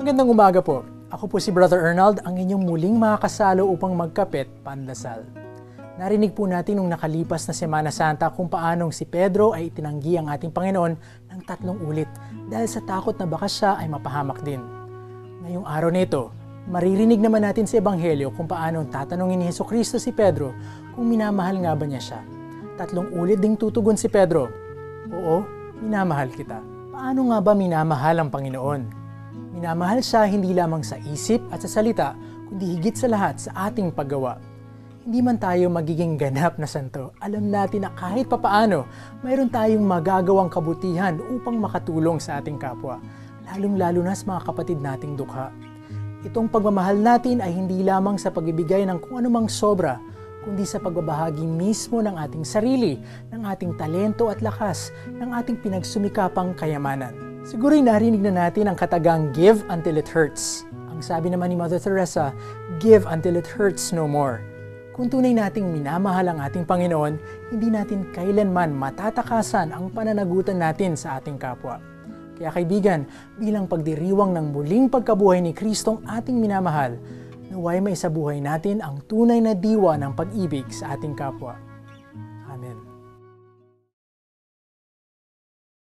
Magandang umaga po. Ako po si Brother Arnold, ang inyong muling makakasalo upang magkapit pandasal. Narinig po natin nung nakalipas na Semana Santa kung paanong si Pedro ay itinanggi ang ating Panginoon ng tatlong ulit dahil sa takot na baka siya ay mapahamak din. Ngayong araw nito, maririnig naman natin sa Ebanghelyo kung paanong tatanungin ni Heso Kristo si Pedro kung minamahal nga ba niya siya. Tatlong ulit ding tutugon si Pedro, Oo, minamahal kita. Paano nga ba minamahal ang Panginoon? Minamahal siya hindi lamang sa isip at sa salita, kundi higit sa lahat sa ating paggawa. Hindi man tayo magiging ganap na santo, alam natin na kahit papaano, mayroon tayong magagawang kabutihan upang makatulong sa ating kapwa, lalong-lalo na sa mga kapatid nating dukha. Itong pagmamahal natin ay hindi lamang sa pagbibigay ng kung anumang sobra, kundi sa pagbabahagi mismo ng ating sarili, ng ating talento at lakas, ng ating pinagsumikapang kayamanan. Siguro'y narinig na natin ang katagang give until it hurts. Ang sabi naman ni Mother Teresa, give until it hurts no more. Kung tunay nating minamahal ang ating Panginoon, hindi natin kailanman matatakasan ang pananagutan natin sa ating kapwa. Kaya kaibigan, bilang pagdiriwang ng muling pagkabuhay ni Kristong ating minamahal, naway may buhay natin ang tunay na diwa ng pag-ibig sa ating kapwa.